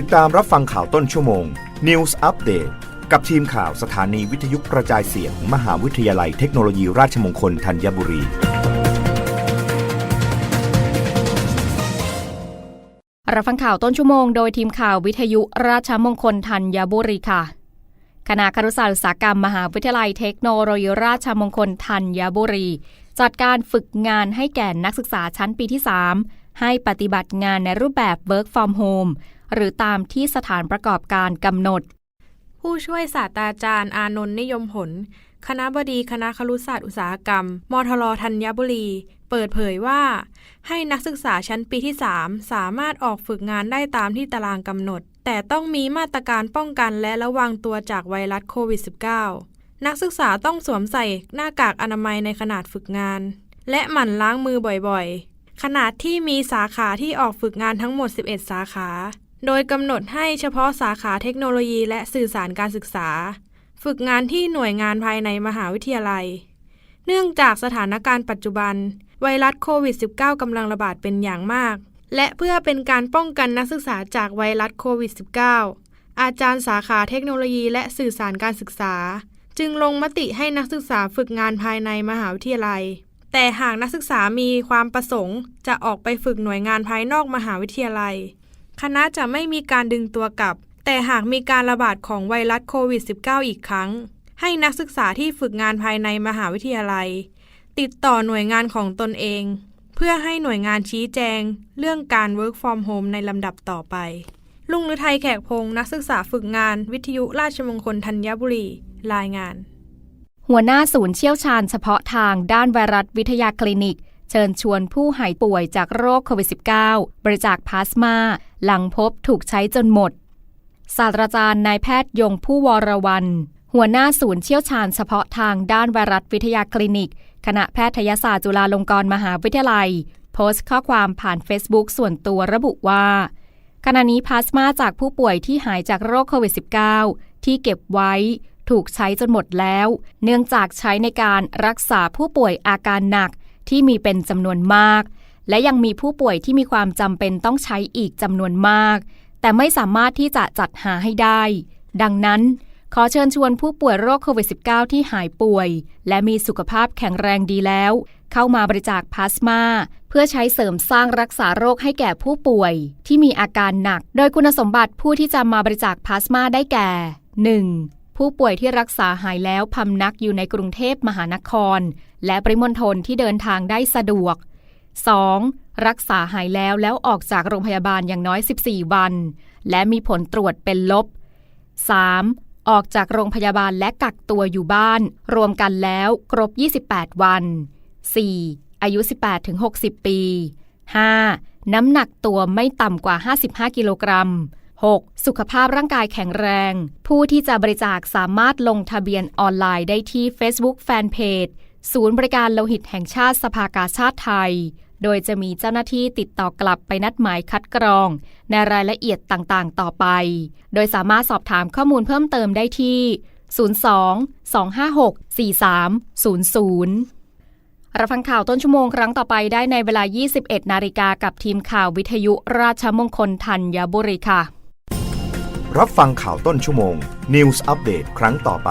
ติดตามรับฟังข่าวต้นชั่วโมง News Update กับทีมข่าวสถานีวิทยุกระจายเสียง มหาวิทยาลัยเทคโนโลยีราชมงคลธัญบุรี รับฟังข่าวต้นชั่วโมงโดยทีมข่าววิทยุราชมงคลธัญบุรีค่ะ คณะครุศาสตร์อุตสาหกรรมมหาวิทยาลัยเทคโนโลยีราชมงคลธัญบุรี จัดการฝึกงานให้แก่นักศึกษาชั้นปีที่ 3 ให้ปฏิบัติงานในรูปแบบ Work from Home หรือตามที่สถานประกอบการกำหนด ผู้ช่วยศาสตราจารย์อานนท์นิยมผล คณะบดีคณะครุศาสตร์อุตสาหกรรม มทรธัญบุรี เปิดเผยว่า ให้นักศึกษาชั้นปีที่ 3 สามารถออกฝึกงานได้ตามที่ตารางกำหนด แต่ต้องมีมาตรการป้องกันและระวังตัวจากไวรัสโควิด -19 นักศึกษาต้องสวมใส่หน้ากากอนามัยในขนาดฝึกงาน และหมั่นล้างมือบ่อยๆขนาดที่มีสาขาที่ออกฝึกงานทั้งหมด 11 สาขา โดยกำหนดให้เฉพาะสาขาเทคโนโลยีและสื่อสารการศึกษา ฝึกงานที่หน่วยงานภายในมหาวิทยาลัย เนื่องจากสถานการณ์ปัจจุบัน ไวรัสโควิด -19 กำลังระบาดเป็นอย่างมาก และเพื่อเป็นการป้องกันนักศึกษาจากไวรัสโควิด -19 อาจารย์สาขาเทคโนโลยีและสื่อสารการศึกษา จึงลงมติให้นักศึกษาฝึกงานภายในมหาวิทยาลัย แต่หากนักศึกษามีความประสงค์ จะออกไปฝึกหน่วยงานภายนอกมหาวิทยาลัย คณะจะไม่มีการดึงตัวกลับ แต่หากมีการระบาดของไวรัสโควิด -19 อีกครั้ง ให้นักศึกษาที่ฝึกงานภายในมหาวิทยาลัย ติดต่อหน่วยงานของตนเอง เพื่อให้หน่วยงานชี้แจง เรื่องการ work from home ในลำดับต่อไปลุงฤทัยแขกพงศ์นักศึกษาฝึกงานวิทยุราชมงคลธัญบุรี รายงาน หัวหน้าศูนย์เชี่ยวชาญเฉพาะทางด้านไวรัสวิทยาคลินิก เชิญชวนผู้หายป่วยจากโรคโควิด -19 บริจาคพลาสมา หลังพบถูกใช้จนหมด ศาสตราจารย์นายแพทย์ยงผู้วรวันหัวหน้าศูนย์เชี่ยวชาญเฉพาะทางด้านไวรัสวิทยาคลินิก คณะแพทยศาสตร์จุฬาลงกรณ์มหาวิทยาลัย โพสต์ข้อความผ่าน Facebook ส่วนตัวระบุว่าขณะนี้พลาสมาจากผู้ป่วยที่หายจากโรคโควิด -19 ที่เก็บไว้ ถูกใช้จนหมดแล้ว เนื่องจากใช้ในการรักษาผู้ป่วยอาการหนักที่มีเป็นจำนวนมาก และยังมีผู้ป่วยที่มีความจำเป็นต้องใช้อีกจำนวนมาก แต่ไม่สามารถที่จะจัดหาให้ได้ ดังนั้น ขอเชิญชวนผู้ป่วยโรคโควิด -19 ที่หายป่วย และมีสุขภาพแข็งแรงดีแล้ว เข้ามาบริจาคพลาสมา เพื่อใช้เสริมสร้างรักษาโรคให้แก่ผู้ป่วย ที่มีอาการหนัก โดยคุณสมบัติผู้ที่จะมาบริจาคพลาสมาได้แก่ 1. ผู้ป่วยที่รักษาหายแล้วพำนักอยู่ในกรุงเทพมหานคร และปริมณฑลที่เดินทางได้สะดวก 2. รักษาหายแล้วแล้วออกจากโรงพยาบาลอย่างน้อย 14 วัน และมีผลตรวจเป็นลบ 3. ออกจากโรงพยาบาลและกักตัวอยู่บ้าน รวมกันแล้วครบ 28 วัน 4. อายุ 18-60 ปี 5. น้ำหนักตัวไม่ต่ำกว่า 55 กิโลกรัม 6. สุขภาพร่างกายแข็งแรง ผู้ที่จะบริจาคสามารถลงทะเบียนออนไลน์ได้ที่ Facebook Fanpage ศูนย์บริการโลหิตแห่งชาติสภากาชาติไทย โดยจะมีเจ้าหน้าที่ติดต่อกลับไปนัดหมายคัดกรอง ในรายละเอียดต่างๆ ต่อไป โดยสามารถสอบถามข้อมูลเพิ่มเติมได้ที่ 02 256 4300รับฟังข่าวต้นชั่วโมงครั้งต่อไปได้ในเวลา 21 นาฬิกากับทีมข่าววิทยุราชมงคลธัญบุรีค่ะ รับฟังข่าวต้นชั่วโมง News Update ครั้งต่อไป